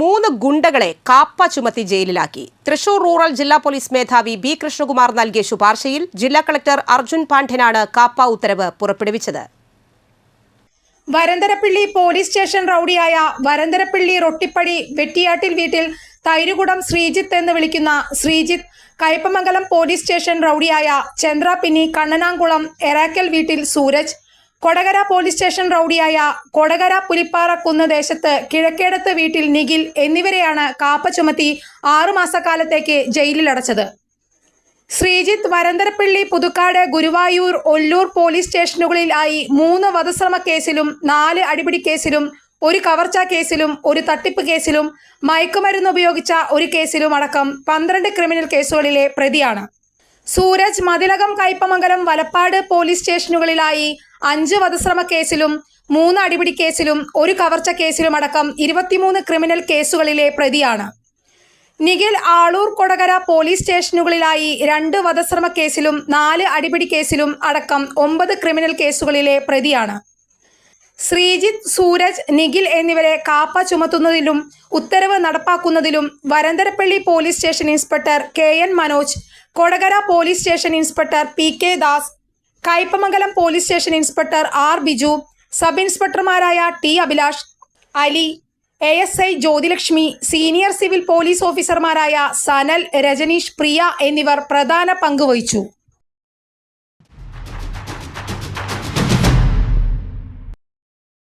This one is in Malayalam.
മൂന്ന് ഗുണ്ടകളെ കാപ്പ ചുമത്തി ജയിലിലാക്കി. തൃശൂർ റൂറൽ ജില്ലാ പോലീസ് മേധാവി ബി കൃഷ്ണകുമാർ നൽകിയ ശുപാർശയിൽ ജില്ലാ കളക്ടർ അർജുൻ പാണ്ഡ്യനാണ് കാപ്പ ഉത്തരവ് പുറപ്പെടുവിച്ചത്. വരന്തരപ്പിള്ളി പോലീസ് സ്റ്റേഷൻ റൌഡിയായ വരന്തരപ്പിള്ളി റൊട്ടിപ്പടി വെട്ടിയാട്ടിൽ വീട്ടിൽ തൈരുകുടം ശ്രീജിത്ത് എന്ന് വിളിക്കുന്ന ശ്രീജിത്ത് കയ്പമംഗലം പോലീസ് സ്റ്റേഷൻ റൌഡിയായ ചന്ദ്ര പിന്നി കണ്ണനാംകുളം എറാക്കൽ വീട്ടിൽ സൂരജ് കൊടകര പോലീസ് സ്റ്റേഷൻ റൌഡിയായ കൊടകര പുലിപ്പാറ കുന്ന് ദേശത്ത് കിഴക്കേടത്ത് വീട്ടിൽ നിഖിൽ എന്നിവരെയാണ് കാപ്പ ചുമത്തി ആറുമാസക്കാലത്തേക്ക് ജയിലിലടച്ചത്. ശ്രീജിത്ത് വരന്തരപ്പള്ളി പുതുക്കാട് ഗുരുവായൂർ ഒല്ലൂർ പോലീസ് സ്റ്റേഷനുകളിലായി മൂന്ന് വധശ്രമ കേസിലും നാല് അടിപിടി കേസിലും ഒരു കവർച്ചാ കേസിലും ഒരു തട്ടിപ്പ് കേസിലും മയക്കുമരുന്ന് ഉപയോഗിച്ച ഒരു കേസിലും അടക്കം പന്ത്രണ്ട് ക്രിമിനൽ കേസുകളിലെ പ്രതിയാണ്. സൂരജ് മതിലകം കയ്പമംഗലം വലപ്പാട് പോലീസ് സ്റ്റേഷനുകളിലായി അഞ്ച് വധശ്രമ കേസിലും മൂന്ന് അടിപിടി കേസിലും ഒരു കവർച്ച കേസിലുമടക്കം ഇരുപത്തിമൂന്ന് ക്രിമിനൽ കേസുകളിലെ പ്രതിയാണ്. നിഖിൽ ആളൂർ കൊടകര പോലീസ് സ്റ്റേഷനുകളിലായി രണ്ട് വധശ്രമ കേസിലും നാല് അടിപിടി കേസിലും അടക്കം ഒമ്പത് ക്രിമിനൽ കേസുകളിലെ പ്രതിയാണ്. ശ്രീജിത്ത് സൂരജ് നിഖിൽ എന്നിവരെ കാപ്പ ചുമത്തുന്നതിലും ഉത്തരവ് നടപ്പാക്കുന്നതിലും Varantharappally police station inspector K N Manoj Kodakara police station inspector P K Das Kaipamangalam police station inspector R Biju sub ഇൻസ്പെക്ടർമാരായ T Abhilash Ali A S I Jyothilakshmi senior civil police ഓഫീസർമാരായ സനൽ രജനീഷ് പ്രിയ എന്നിവർ പ്രധാന പങ്ക് വഹിച്ചു.